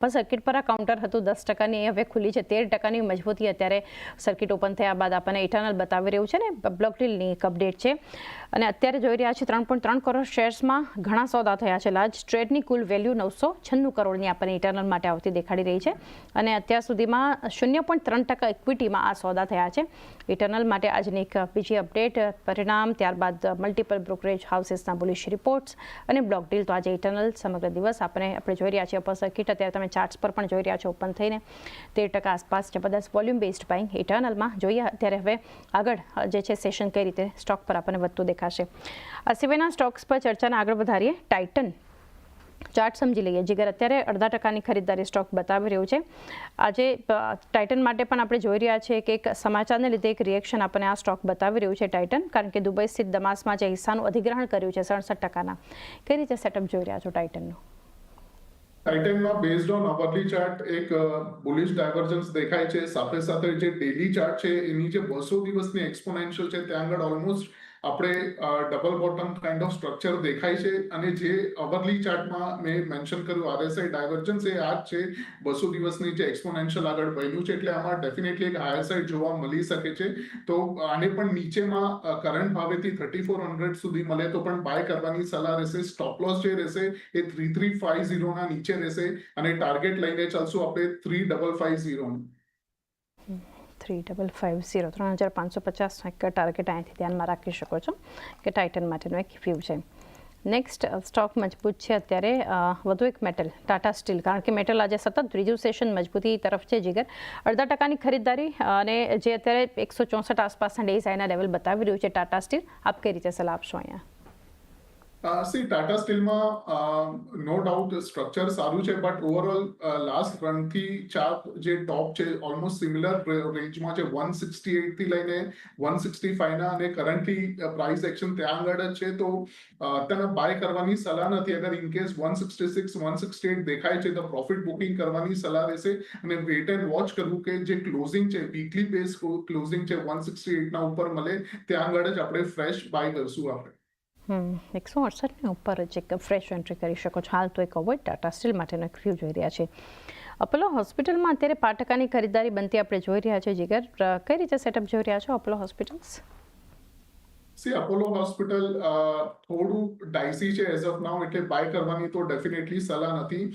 પણ સર્કિટ પર આ કાઉન્ટર હતું દસ ટકાની હવે ખુલ્લી છે. તેર ટકાની મજબૂતી અત્યારે સર્કિટ ઓપન થયા બાદ આપણને ઇટરનલ બતાવી રહ્યું છે ને, બ્લોક ડીલની એક અપડેટ છે. અને અત્યારે જોઈ રહ્યા છે ત્રણ પોઈન્ટ ત્રણ કરોડ શેર્સમાં ઘણા સોદા થયા છે. લાર્જ ટ્રેડની કુલ વેલ્યુ નવસો છન્નું કરોડની આપણને ઇટરનલ માટે આવતી દેખાડી રહી છે. અને અત્યાર સુધીમાં શૂન્ય પોઈન્ટ ત્રણ ટકા ઇક્વિટીમાં આ સોદા થયા છે. ઇટરનલ માટે આજની એક બીજી અપડેટ, પરિણામ, ત્યારબાદ મલ્ટિપલ બ્રોકરેજ હાઉસીસના બુલિશ રિપોર્ટ્સ અને બ્લોક ડીલ તો આજે ઇટરનલ સમગ્ર દિવસ આપણે આપણે જોઈ રહ્યા છીએ. અપર સર્કિટ અત્યારે તમે ચાર્ટ્સ પર પણ જોઈ રહ્યા છો ઓપન થઈને. તેર ટકા આસપાસ જબરદસ્ત વોલ્યુમ બેઝડ બાઇંગ ઇટર્નલમાં જોઈએ. અત્યારે હવે આગળ જે છે સેશન કઈ રીતે સ્ટોક પર આપણને વધતું દેખાશે. આ સિવાયના સ્ટોક્સ પર ચર્ચાને આગળ વધારીએ. ટાઇટન ચાર્ટ સમજી લઈએ. જીગર અત્યારે અડધા ટકાની ખરીદદારી સ્ટોક બતાવી રહ્યું છે. આજે ટાઇટન માટે પણ આપણે જોઈ રહ્યા છીએ કે એક સમાચારને લીધે એક રિએક્શન આપણને આ સ્ટોક બતાવી રહ્યું છે ટાઇટન કારણ કે દુબઈ સ્થિત દમાસમાં જે હિસ્સાનું અધિગ્રહણ કર્યું છે, સડસઠ ટકાના. કઈ રીતે સેટઅપ જોઈ રહ્યા છો ટાઇટનનું ટાઇટનમાં બેઝડ ઓન અવરલી ચાર્ટ એક બુલિશ ડાયવર્જન્સ દેખાય છે. સાથે સાથે જે ડેલી ચાર્ટ છે, એની જે બસો દિવસની એક્સપોનેન્શિયલ છે, ત્યાં આગળ ઓલમોસ્ટ આપણે double bottom kind of structure દેખાય છે અને જે અવરલી ચાર્ટમાં મેં મેન્શન કર્યું આરએસઆઈ ડાયવર્જન્સ એ આ છે, બસો દિવસની જે એક્સપોનેન્શિયલ આગળ બન્યું છે, એટલે આમાં ડેફિનેટલી એક હાયર જોવા મળી શકે છે. તો આને પણ નીચેમાં કરંટ ભાવેથી થર્ટી ફોર હંડ્રેડ સુધી મળે તો પણ બાય કરવાની સલાહ રહેશે. સ્ટોપ લોસ જે રહેશે એ થ્રી થ્રી ફાઈવ ઝીરોના નીચે રહેશે અને ટાર્ગેટ લઈને ચાલશું આપણે થ્રી ડબલ ફાઈવ ઝીરોનું થ્રી ડબલ ફાઇવ ઝીરો ત્રણ હજાર પાંચસો પચાસ એક ટાર્ગેટ અહીંથી ધ્યાનમાં રાખી શકો છો કે ટાઇટન માટેનો એક વ્યૂ છે. નેક્સ્ટ સ્ટોક મજબૂત છે અત્યારે વધુ એક મેટલ ટાટા સ્ટીલ કારણ કે મેટલ આજે સતત ત્રીજું સેશન મજબૂતી તરફ છે જીગર. અડધા ટકાની ખરીદદારી અને જે અત્યારે એકસો ચોસઠ આસપાસના ડેઝ આઈના લેવલ બતાવી રહ્યું છે ટાટા સ્ટીલ આપ કઈ રીતે સલાહ આપશો અહીંયા? સી ટાટા સ્ટીલમાં નો ડાઉટ સ્ટ્રક્ચર સારું છે બટ ઓવરઓલ લાસ્ટ રનથી ચાર જે ટોપ છે ઓલમોસ્ટ સિમિલર રેન્જમાં છે વન સિક્સટી એટથી લઈને વન સિક્સટી ફાઈવના અને કરન્ટલી પ્રાઇસ એક્શન ત્યાં આગળ જ છે. તો તને બાય કરવાની સલાહ નથી. અગર in case one sixty six one sixty eight દેખાય છે, તો પ્રોફિટ બુકિંગ કરવાની સલાહ રહેશે. અને વેટ એન્ડ વોચ કરવું કે જે ક્લોઝિંગ છે વીકલી બેઝ ક્લોઝિંગ છે વન સિક્સટી એટના ઉપર મળે, ત્યાં આગળ જ આપણે ફ્રેશ બાય કરશું આપણે. એકસો અડસઠની ઉપર જ એક ફ્રેશ એન્ટ્રી કરી શકો છો. હાલ તો એક અવોઇડ ટાટા સ્ટીલ માટેનો એક વ્યૂ જોઈ રહ્યા છે. અપોલો હોસ્પિટલમાં અત્યારે પાટકાની ખરીદદારી બનતી આપણે જોઈ રહ્યા છે જીગર કઈ રીતે સેટઅપ જોઈ રહ્યા છો Apollo Hospitals see Apollo hospital થોડું ડાયસી છે એઝ ઓફ નાઉ એટલે બાય કરવાની તો ડેફિનેટલી સલાહ નથી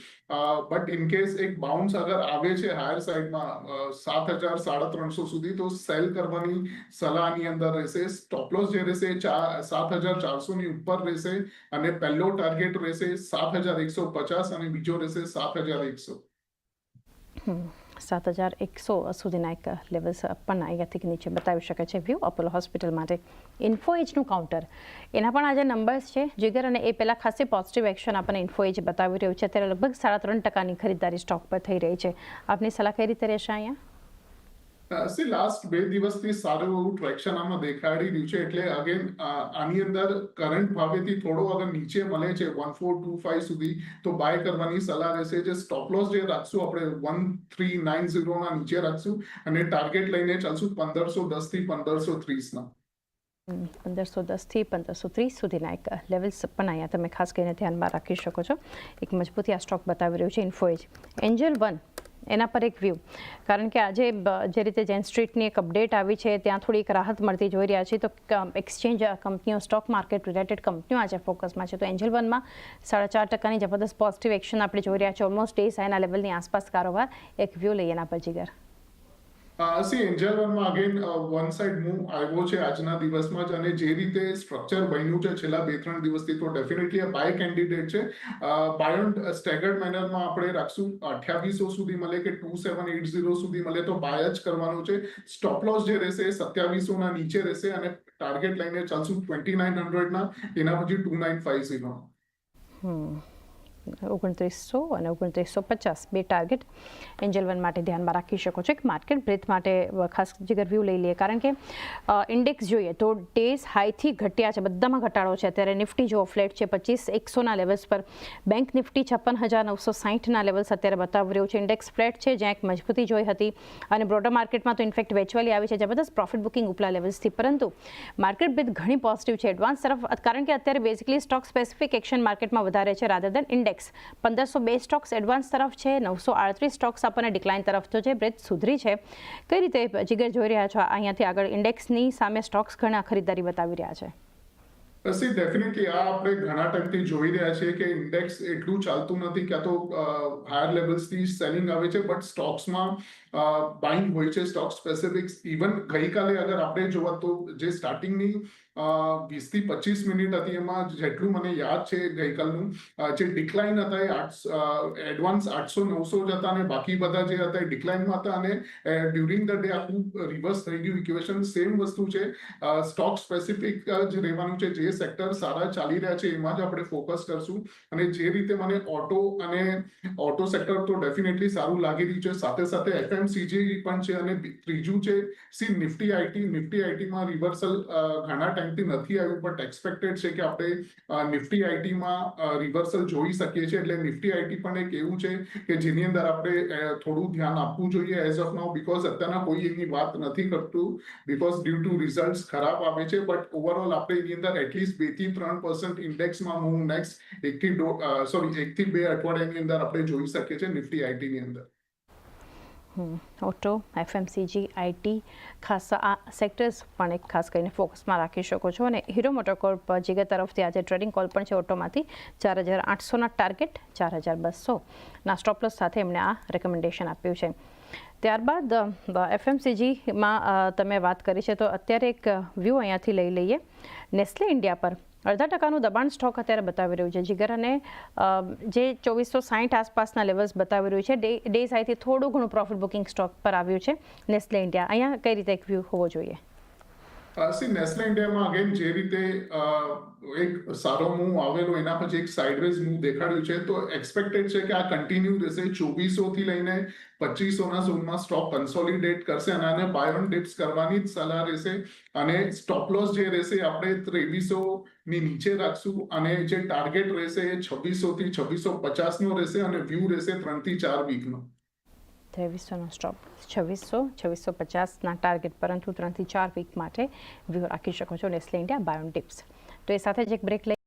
બટ ઇન કેસ એક બાઉન્સ અગર આવે છે હાયર સાઈડમાં સાત હજાર સાડા ત્રણસો સુધી તો સેલ કરવાની સલાહની અંદર રહેશે સ્ટોપલોસ જે રહેશે સાત હજાર ચારસોની ઉપર રહેશે અને પહેલો ટાર્ગેટ રહેશે સાત હજાર એકસો પચાસ અને બીજો રહેશે સાત હજાર એકસો સાત હજાર એકસો સુધીના એક લેવલ્સ પણ અહીંયાથી નીચે બતાવી શકે છે. વ્યૂ અપોલો હોસ્પિટલ માટે ઇન્ફોએજનું કાઉન્ટર એના પણ આજે નંબર્સ છે. જીગર અને એ પહેલાં ખાસી પોઝિટિવ એક્શન આપણને ઇન્ફોએજ બતાવી રહ્યું છે. અત્યારે લગભગ સાડા ત્રણ ટકાની ખરીદદારી સ્ટોક પર થઈ રહી છે. આપની સલાહ કઈ રીતે રહેશે અહીંયા? સી લાસ્ટ બે દિવસથી સારું એવું ટ્રેક્શન આમાં દેખાડી રહ્યું છે. એટલે અગેન આની અંદર કરંટ ભાવેથી થોડો અગર નીચે મળે છે વન ફોર ટુ ફાઈવ સુધી, તો બાય કરવાની સલાહ રહેશે. જે સ્ટોપ લોસ જે રાખશું, આપણે વન થ્રી નાઇન ઝીરોના નીચે રાખશું અને ટાર્ગેટ લઈને ચાલશું પંદરસો દસથી પંદરસો ત્રીસના. પંદરસો દસથી પંદરસો ત્રીસ સુધીના એક લેવલ્સ પણ અહીંયા તમે ખાસ કરીને ધ્યાનમાં રાખી શકો છો. એક મજબૂતી આ સ્ટોક બતાવી રહ્યું છે ઇન્ફોએજ એન્જલ વન એના પર એક વ્યૂ કારણ કે આજે જે રીતે જેન સ્ટ્રીટની એક અપડેટ આવી છે, ત્યાં થોડી એક રાહત મળતી જોઈ રહ્યા છીએ તો એક્સચેન્જ કંપનીઓ સ્ટોક માર્કેટ રિલેટેડ કંપનીઓ આજે ફોકસમાં છે. તો એન્જલ વનમાં સાડા ચાર ટકાની જબરદસ્ત પોઝિટિવ એક્શન આપણે જોઈ રહ્યા છીએ. ઓલમોસ્ટ ડે સાઈના લેવલની આસપાસ કારોબાર. એક વ્યૂ લઈએ એના પર, જીગર. સી એન્જલ વનમાં અગેન વન સાઇડ મૂવ આવ્યો છે આજના દિવસમાં જ અને જે રીતે સ્ટ્રક્ચર બન્યું છે છેલ્લા બે ત્રણ દિવસથી તો ડેફિનેટલી આ બાય કેન્ડિડેટ છે. બાયોન સ્ટેગર્ડ મેનરમાં આપણે રાખશું. અઠ્યાવીસો સુધી મળે કે ટુ સેવન એટ ઝીરો સુધી મળે તો બાય જ કરવાનું છે. સ્ટોપ લોસ જે રહેશે સત્યાવીસોના નીચે રહેશે અને ટાર્ગેટ લઈને ચાલશું ટ્વેન્ટી નાઇન હંડ્રેડના એના પછી ટુ નાઇન ફાઈવ ઝીરો ઓગણત્રીસો અને ઓગણત્રીસો પચાસ. બે ટાર્ગેટ એન્જલ વન માટે ધ્યાનમાં રાખી શકો છો. એક માર્કેટ બ્રેથ માટે ખાસ જીગર વ્યૂ લઈ લઈએ. કારણ કે ઇન્ડેક્સ જોઈએ તો ડેઝ હાઈથી ઘટ્યા છે. બધામાં ઘટાડો છે. અત્યારે નિફ્ટી જો ફ્લેટ છે. પચીસ એકસોના લેવલ્સ પર. બેંક નિફ્ટી છપ્પન હજાર નવસો સાહીઠના લેવલ્સ અત્યારે બતાવી રહ્યું છે. ઇન્ડેક્સ ફ્લેટ છે. જ્યાં એક મજબૂતી જોઈ હતી. અને બ્રોડર માર્કેટમાં તો ઇન્ફેક્ટ વેચવાલી આવી છે. જબરદસ્ત પ્રોફિટ બુકિંગ ઉપલા લેવલ્સથી પરંતુ માર્કેટ બ્રેથ ઘણી પોઝિટિવ છે. એડવાન્સ તરફ, કારણ કે અત્યારે બેઝિકલી સ્ટોક સ્પેસિફિક એક્શન માર્કેટમાં વધારે છે રાધર દેન ઇન્ડેક્સ ઇન્ડેક્સ પંદરસો બે સ્ટોક્સ એડવાન્સ તરફ છે, નવસો આડત્રીસ સ્ટોક્સ આપણને ડિક્લાઇન તરફ તો છે, બ્રેથ સુધરી છે. કઈ રીતે જીગર જોઈ રહ્યા છો? અહીંયાથી આગળ ઇન્ડેક્સની સામે સ્ટોક્સ ઘણા ખરીદારી બતાવી રહ્યા છે. સી ડેફિનેટલી આ આપણે ઘણા ટાઈમથી જોઈ રહ્યા છીએ કે ઇન્ડેક્સ એટલું ચાલતું નથી, ક્યાં તો હાયર લેવલ્સથી સેલિંગ આવે છે બટ સ્ટોક્સમાં બાઇંગ હોય છે સ્ટોક સ્પેસિફિક્સ ઇવન ગઈકાલે અગર આપણે જોવા તો જે સ્ટાર્ટિંગની વીસથી પચીસ મિનિટ હતી એમાં જેટલું મને યાદ છે ગઈકાલનું. જે ડિક્લાઇન હતા એ એડવાન્સ આઠસો નવસો જ હતા અને બાકી બધા જે હતા એ ડિક્લાઇનમાં હતા અને ડ્યુરિંગ ધ ડે આખું રિવર્સ થઈ ગયું. ઇક્વેશન સેમ વસ્તુ છે. સ્ટોક સ્પેસિફિક જ રહેવાનું છે. જે સેક્ટર સારા ચાલી રહ્યા છે એમાં જ આપણે ફોકસ કરશું. અને જે રીતે મને ઓટો અને ઓટો સેક્ટર તો ડેફિનેટલી સારું લાગી રહ્યું છે. સાથે સાથે એફએમસીજી પણ છે અને ત્રીજું છે. સી, નિફ્ટી આઈટી નિફ્ટી આઈટીમાં રિવર્સલ ઘણા ટાઈમથી નથી આવ્યું બટ એક્સપેક્ટેડ છે કે આપણે નિફ્ટી આઈટીમાં રિવર્સલ જોઈ શકીએ છીએ. એટલે નિફ્ટી આઈટી પણ એક એવું છે કે જેની અંદર આપણે થોડું ધ્યાન આપવું જોઈએ એઝ ઓફ નાઉ બીકોઝ અત્યારના કોઈ એની વાત નથી કરતું બિકોઝ ડ્યુ ટુ રિઝલ્ટ ખરાબ આવે છે. બટ ઓવરઓલ આપણે એની અંદર એટલીસ્ટ બેથી ત્રણ પર્સન્ટ ઇન્ડેક્સમાં હું નેક્સ્ટ એક થી સોરી એકથી બે અઠવાડિયાની અંદર આપણે જોઈ શકીએ છીએ નિફ્ટી આઈટી ની અંદર. ઓટો એફએમસીજી આઈટી ખાસ આ સેક્ટર્સ પણ એક ખાસ કરીને ફોકસમાં રાખી શકો છો. અને હીરો મોટરકોર્પ જીગર તરફથી આજે ટ્રેડિંગ કોલ પણ છે ઓટોમાંથી ચાર હજાર આઠસોના ટાર્ગેટ ચાર હજાર બસોના સ્ટોપલોસ સાથે એમણે આ રેકમેન્ડેશન આપ્યું છે. ત્યારબાદ એફએમસીજીમાં તમે વાત કરી છે, તો અત્યારે એક વ્યૂ અહીંયાથી લઈ લઈએ. નેસ્લે ઇન્ડિયા પર અડધા ટકાનું દબાણ સ્ટોક અત્યારે બતાવી રહ્યું છે. જીગર અને જે ચોવીસો સાઠ આસપાસના લેવલ્સ બતાવી રહ્યું છે, ડે ડે સાઈથી થોડું ઘણું પ્રોફિટ બુકિંગ સ્ટોક પર આવ્યું છે, નેસ્લે ઇન્ડિયા. અહીંયા કઈ રીતે એક વ્યૂ હોવો જોઈએ? સી નેસ્લે ઇન્ડિયામાં અગેન જે રીતે એક સારો મૂવ આવેલો, એના પછી એક સાઇડવેઝ મૂવ દેખાડ્યું છે. તો એક્સપેક્ટેડ છે કે આ કન્ટિન્યુ રહેશે. ચોવીસો થી લઈને પચીસોના ઝોનમાં સ્ટોક કન્સોલિડેટ કરશે અને આને બાયોન ડિપ્સ કરવાની જ સલાહ રહેશે. અને સ્ટોપ લોસ જે રહેશે, આપણે ત્રેવીસો ની નીચે રાખશું. અને જે ટાર્ગેટ રહેશે એ છવ્વીસો થી છવ્વીસો પચાસ નો રહેશે અને વ્યૂ રહેશે ત્રણથી ચાર વીકનો ત્રેવીસોનો સ્ટોપ છવ્વીસો છવ્વીસો પચાસના ટાર્ગેટ, પરંતુ ત્રણથી ચાર વીક માટે વ્યૂ રાખી શકો છો નેસ્લે ઇન્ડિયા બાયોન ટિપ્સ. તો એ સાથે જ એક બ્રેક લઈ